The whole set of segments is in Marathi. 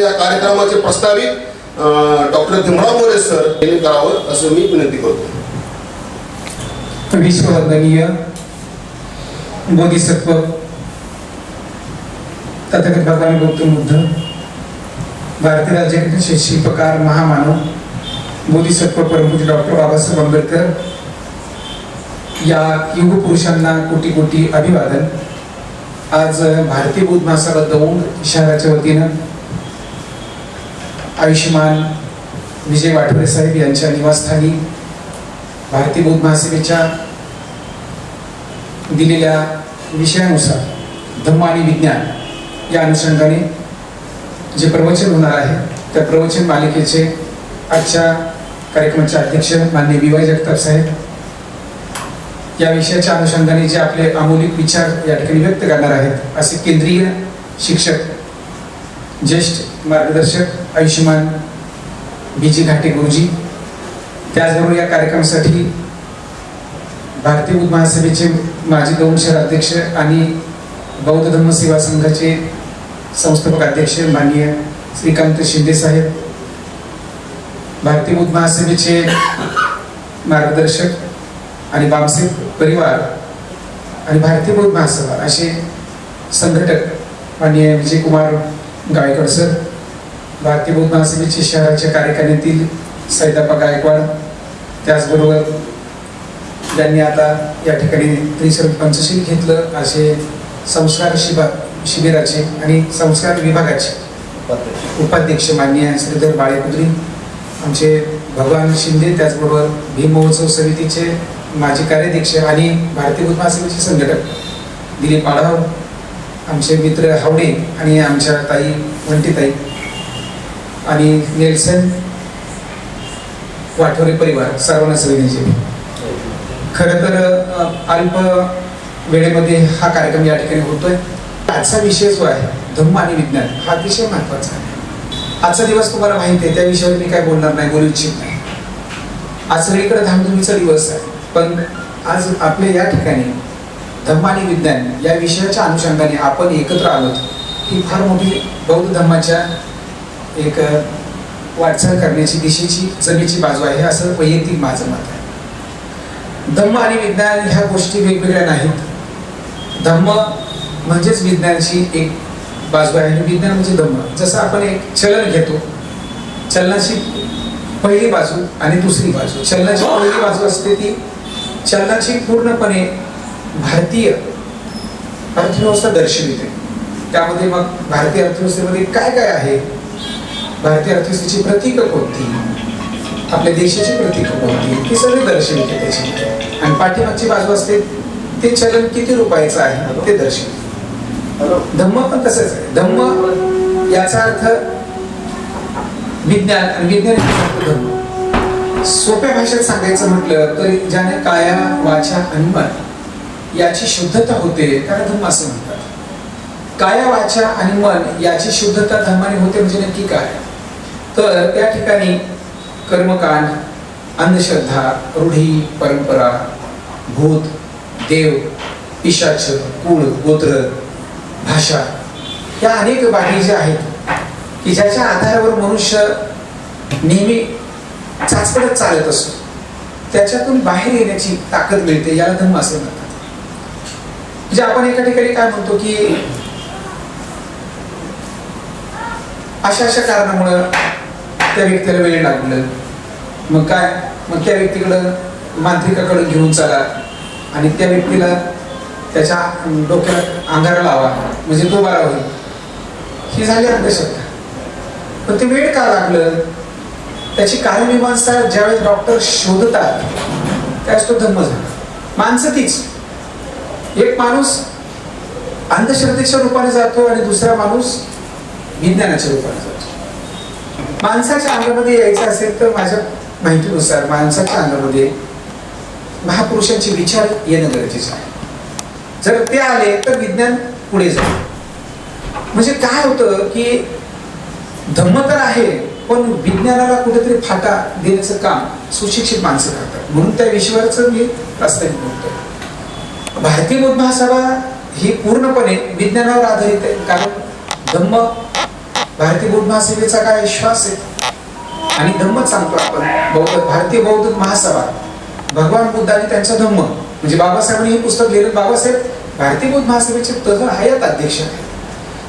या कार्यक्रमाचे प्रस्तावित डॉक्टर भीमराव मोरे सर यांनी करावं असं मी विनंती करतो. विश्ववंदनीय बोधिसत्व तथागत भगवान गौतम बुद्ध भारतीय राज्याचे शिल्पकार महामानव बोधिसत्व परमपूज्य डॉक्टर बाबासाहेब आंबेडकर या युग पुरुषांना कोटी कोटी अभिवादन. आज भारतीय बुद्ध महासभा दौंड शहराच्या वतीनं आयुष्यमान विजय वाठवरे साहेब यांच्या निवासस्थानी भारतीय बौद्ध महासभेच्या दिलेल्या विषयानुसार धम्म आणि विज्ञान या अनुषंगाने जे प्रवचन होणार आहे त्या प्रवचन मालिकेचे आजच्या कार्यक्रमाचे अध्यक्ष मान्य बी वाय जगताप साहेब. या विषयाच्या अनुषंगाने जे आपले अमौलिक विचार या ठिकाणी व्यक्त करणार आहेत असे केंद्रीय शिक्षक ज्येष्ठ मार्गदर्शक आयुष्यमान बीजी घाटे गुरुजी त्याचबरोबर या कार्यक्रमासाठी भारतीय बुद्ध महासभेचे माजी दोन शहर अध्यक्ष आणि बौद्ध धम्म सेवा संघाचे संस्थापक अध्यक्ष माननीय श्रीकांत शिंदे साहेब भारतीय बुद्ध महासभेचे मार्गदर्शक आणि बामसे परिवार आणि भारतीय बौद्ध महासभा असे संघटक माननीय विजयकुमार गायकवाड सर भारतीय बौद्ध महासभेचे शहराच्या कार्यकारिणीतील सैदापा गायकवाड त्याचबरोबर ज्यांनी आता या ठिकाणी त्रिसर पंचशील घेतलं असे संस्कार शिबा शिबिराचे आणि संस्कार विभागाचे उपाध्यक्ष माननीय श्रीधर बाळेकुद्री आमचे भगवान शिंदे त्याचबरोबर भीम महोत्सव समितीचे माजी कार्याध्यक्ष आणि भारतीय बुद्ध महासभेचे संघटक दिलीप आढाव आमचे मित्र हावडे आणि आमच्या ताई वंटीताई आणि नेल्सन वाठोरे परिवार सर्वांना सविनेचे खरं तर अल्प वेळेमध्ये हा कार्यक्रम या ठिकाणी होतोय. आजचा विषय जो आहे धम्म आणि विज्ञान हा अतिशय महत्त्वाचा आजचा दिवस तुम्हाला माहिती आहे त्या विषयावर मी काय बोलणार नाही बोलू इच्छित नाही. आज सगळीकडे धामधुमीचा दिवस आहे पण आज आपल्या या ठिकाणी धम्म आणि विज्ञान या विषयाच्या अनुषंगाने आपण एकत्र आलो ही फार मोठी बौद्ध धम्माच्या एक वाटचाल करण्याची दिशेची जमेची बाजू आहे असं वैयक्तिक माझं मत आहे. धम्म आणि विज्ञान ह्या गोष्टी वेगवेगळ्या नाहीत. धम्म म्हणजेच विज्ञानाची एक बाजू आहे आणि विज्ञान म्हणजे धम्म जसं आपण एक चलन घेतो चलनाची पहिली बाजू आणि दुसरी बाजू. चलनाची पहिली बाजू असते ती चलनाची पूर्णपणे भारतीय अर्थव्यवस्था दर्शविते. त्यामध्ये मग भारतीय अर्थव्यवस्थेमध्ये काय काय आहे? भारतीय अर्थव्यवस्थेची प्रतीकं कोणती? आपल्या देशाची प्रतीकं कोणती? ती सगळी दर्शविते त्याची. आणि पाठीमागची बाजू असते ते चलन किती रुपयाचं आहे? ते दर्शविते. धम्म पण तसंच आहे. धम्म याचा अर्थ विज्ञान आणि विज्ञान धम्म. सोप्या भाषेत सांगायचं म्हटलं तर ज्याने काया वाचा आणि मन याची शुद्धता होते त्याला धम्म असं म्हणतात. काया वाचा आणि मन याची शुद्धता धर्माने होते म्हणजे नक्की काय? तर त्या ठिकाणी कर्मकांड अंधश्रद्धा रूढी परंपरा भूत देव पिशाच कुळ गोत्र भाषा. या अनेक बाबी ज्या आहेत की ज्याच्या आधारावर मनुष्य नेहमी चाचपडत चालत असतो. त्याच्यातून बाहेर येण्याची ताकद मिळते याला धम्म असे म्हणतात. म्हणजे आपण एका ठिकाणी काय म्हणतो की अशा अशा कारणामुळं त्या व्यक्तीला वेळ लागलं. मग काय? मग त्या व्यक्तीकडं मांत्रिकाकडे घेऊन चला आणि त्या व्यक्तीला त्याच्या डोक्यात अंगारा लावा म्हणजे तो बरा होईल ही झाली अंधश्रद्धा. पण ते वेळ का लागलं? त्याची कारणमीमांसा ज्यावेळेस डॉक्टर शोधतात त्यावेळेस तो धम्म झाला. माणसं तीच. एक माणूस अंधश्रद्धेच्या रूपाने जातो आणि दुसरा माणूस विज्ञानाच्या रूपाने जातो. माणसाच्या अंगामध्ये यायचं असेल तर माझ्या माहितीनुसार माणसाच्या अंगामध्ये महापुरुषांचे विचार येणं गरजेचं आहे. जर ते आले तर विज्ञान पुढे जाईल. म्हणजे काय होतं की धम्म तर आहे पण विज्ञानाला कुठेतरी फाटा देण्याचं काम सुशिक्षित माणसं करतात. म्हणून त्या विषयावरच मी प्रस्तावित बोलतोय भारतीय बौद्ध महासभा ही पूर्णपणे विज्ञानावर आधारित आहे. कारण धम्म भारतीय बौद्ध महासभेचा काय विश्वास आहे? आणि धम्मच सांगतो आपण बौद्ध भारतीय बौद्ध महासभा भगवान बुद्ध आणि त्यांचा धम्म म्हणजे बाबासाहेबांनी हे पुस्तक लिहिलं. बाबासाहेब भारतीय बौद्ध महासभेचे तह हयात अध्यक्ष आहेत.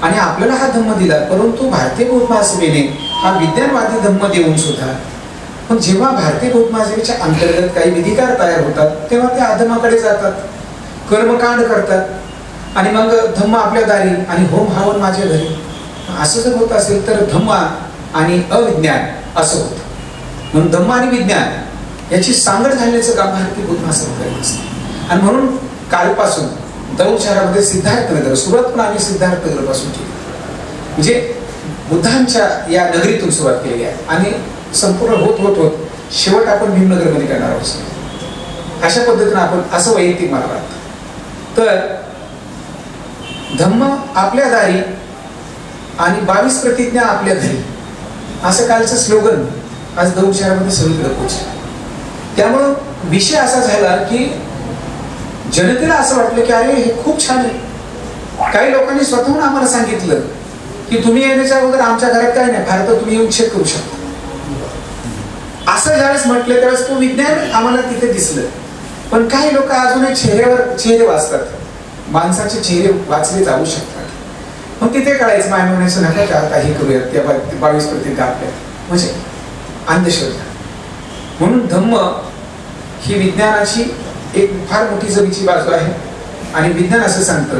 आणि आपल्याला हा धम्म दिला परंतु भारतीय बौद्ध महासभेने हा विज्ञानवादी धम्म देऊन सुद्धा पण जेव्हा भारतीय बौद्ध महासभेच्या अंतर्गत काही विधिकार तयार होतात तेव्हा ते अधमाकडे जातात कर्मकांड करतात आणि मग धम्म आपल्या दारी आणि होम हवन माझ्या घरी. असं जर होत असेल तर धम्म आणि अविज्ञान असं होतं. म्हणून धम्म आणि विज्ञान याची सांगड घालण्याचं काम भारतीय बौद्ध महासभा करत असते आणि म्हणून कालपासून दौंड शहरामध्ये सिद्धार्थनगर सुरुवात पण आम्ही सिद्धार्थनगरपासून केली. म्हणजे बुद्धांच्या या नगरीतून सुरुवात केली आहे. आणि संपूर्ण होत होत होत शेवट आपण भीमनगरमध्ये करणार आहोत. अशा पद्धतीनं आपण असं वैयक्तिक मला वाटतं. तर धम्म आपल्या दारी आणि बावीस प्रतिज्ञा आपल्या घरी. असं कालचं स्लोगन आज दौंड शहरामध्ये सगळीकडे पोहोचलं. त्यामुळं विषय असा झाला की जनतेला असं वाटलं की अरे हे खूप छान आहे. काही लोकांनी स्वतःहून आम्हाला सांगितलं की तुम्ही येण्याच्या अगोदर आमच्या घरात काय नाही फार तर तुम्ही येऊन चेक करू शकता. असं ज्यावेळेस म्हटलं त्यावेळेस तो विज्ञान आम्हाला तिथे दिसलं. पण काही लोक अजूनही चेहऱ्यावर चेहरे वाचतात. माणसाचे चेहरे वाचले जाऊ शकतात. मग तिथे कळायचं माय म्हणायचं नका का आता हे करूयात. त्या बावीस प्रतिज्ञा आपल्या म्हणजे अंधश्रद्धा. म्हणून धम्म ही विज्ञानाची एक फार मोठी जमीची बाजू आहे. आणि विज्ञान असं सांगतं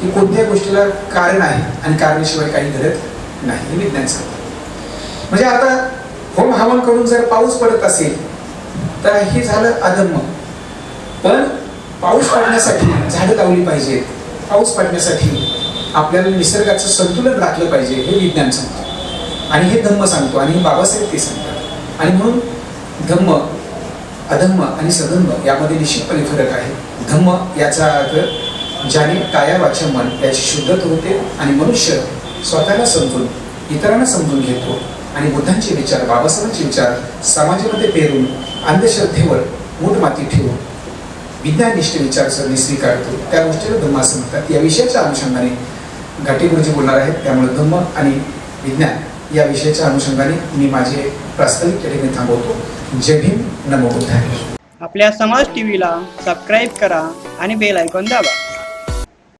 की कोणत्याही गोष्टीला कारण आहे आणि कारणाशिवाय काही घडत नाही हे विज्ञान सांगतं. म्हणजे आता होम हवन करून जर पाऊस पडत असेल तर हे झालं अधम्म पण पाऊस पडण्यासाठी झाडं लावली पाहिजेत. पाऊस पडण्यासाठी आपल्याला निसर्गाचं संतुलन राखलं पाहिजे हे विज्ञान सांगतं. आणि हे धम्म सांगतो आणि हे बाबासाहेब ते सांगतात. आणि म्हणून धम्म अधम्म आणि सधम्म यामध्ये निश्चितपणे फरक आहे. धम्म याचा अर्थ ज्याने काया वाचा मन याची शुद्धता होते आणि मनुष्य स्वतःला समजून इतरांना समजून घेतो आणि बुद्धांचे विचार बाबासाहेबांचे विचार समाजामध्ये पेरून अंधश्रद्धेवर मूठ माती ठेवून विज्ञाननिष्ठ विचारसरणी स्वीकारतो. त्या गोष्टीला धम्म असं म्हणतात. या विषयाच्या अनुषंगाने घाटी गुरुजी बोलणार आहेत. त्यामुळे धम्म आणि विज्ञान या विषयाच्या अनुषंगाने मी माझे प्रास्ताविक ठिकाणी थांबवतो. जय भीम. नमो बुद्धाय. आपल्या समाज टीव्हीला सबस्क्राईब करा आणि बेल ऐकून दाबा.